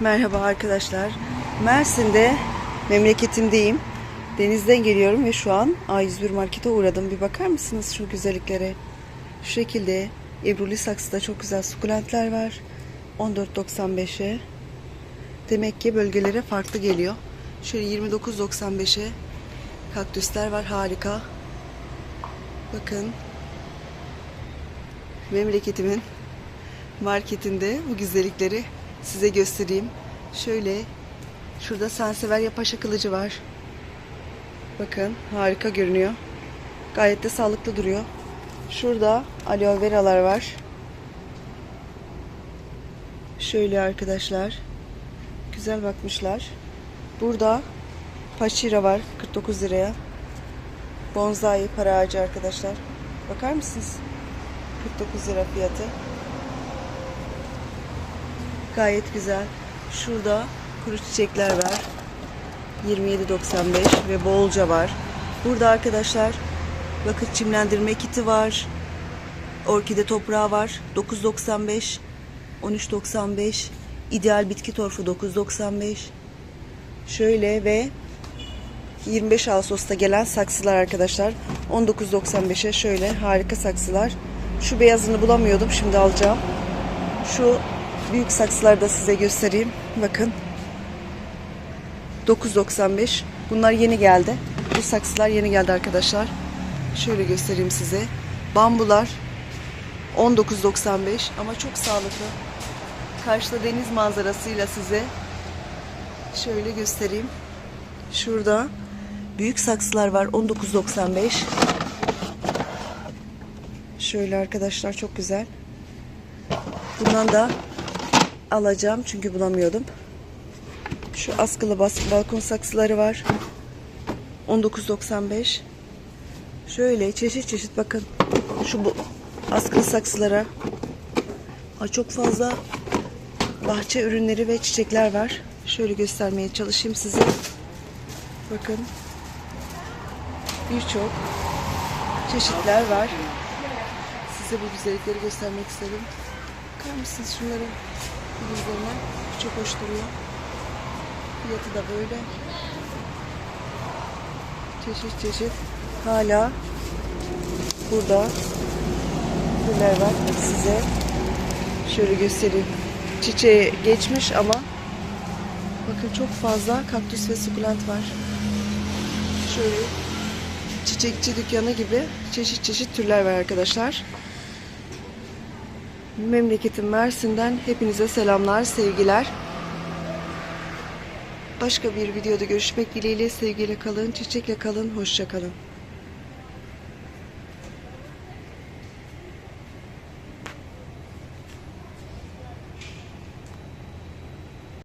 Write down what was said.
Merhaba arkadaşlar. Mersin'de memleketimdeyim. Denizden geliyorum ve şu an A101 Market'e uğradım. Bir bakar mısınız şu güzelliklere? Şu şekilde Ebruli saksıda çok güzel sukulentler var. 14.95'e. Demek ki bölgelere farklı geliyor. Şöyle 29.95'e kaktüsler var harika. Bakın memleketimin marketinde bu güzellikleri size göstereyim. Şöyle şurada Sanseverya Paşa kılıcı var. Bakın harika görünüyor. Gayet de sağlıklı duruyor. Şurada aloe veralar var. Şöyle arkadaşlar. Güzel bakmışlar. Burada paşira var 49 liraya. Bonsai para ağacı arkadaşlar. Bakar mısınız? 49 lira fiyatı. Gayet güzel. Şurada kuru çiçekler var. 27.95 ve bolca var. Burada arkadaşlar bakın çimlendirme kiti var. Orkide toprağı var. 9.95 13.95 ideal bitki torfu 9.95 Şöyle ve 25 Ağustos'ta gelen saksılar arkadaşlar. 19.95'e şöyle harika saksılar. Şu beyazını bulamıyordum. Şimdi alacağım. Şu büyük saksıları da size göstereyim. Bakın. 9.95. Bunlar yeni geldi. Bu saksılar yeni geldi arkadaşlar. Şöyle göstereyim size. Bambular 19.95 ama çok sağlıklı. Karşıda deniz manzarasıyla size şöyle göstereyim. Şurada büyük saksılar var 19.95. Şöyle arkadaşlar çok güzel. Bundan da alacağım çünkü bulamıyordum. Şu askılı bas balkon saksıları var. 19.95. Şöyle çeşit çeşit bakın. Şu bu askılı saksılara. Aa, çok fazla bahçe ürünleri ve çiçekler var. Şöyle göstermeye çalışayım size. Bakın. Birçok çeşitler var. Size bu güzellikleri göstermek istedim. Bakar mısınız şunların yüzlerine? Çok hoş duruyor. Fiyatı da böyle. Çeşit çeşit. Hala burada güller var. Size şöyle göstereyim. Çiçeği geçmiş ama bakın çok fazla kaktüs ve sukulent var. Şöyle çiçekçi dükkanı gibi çeşit çeşit türler var arkadaşlar. Memleketim Mersin'den hepinize selamlar, sevgiler. Başka bir videoda görüşmek dileğiyle sevgiyle kalın, çiçekle kalın, hoşça kalın.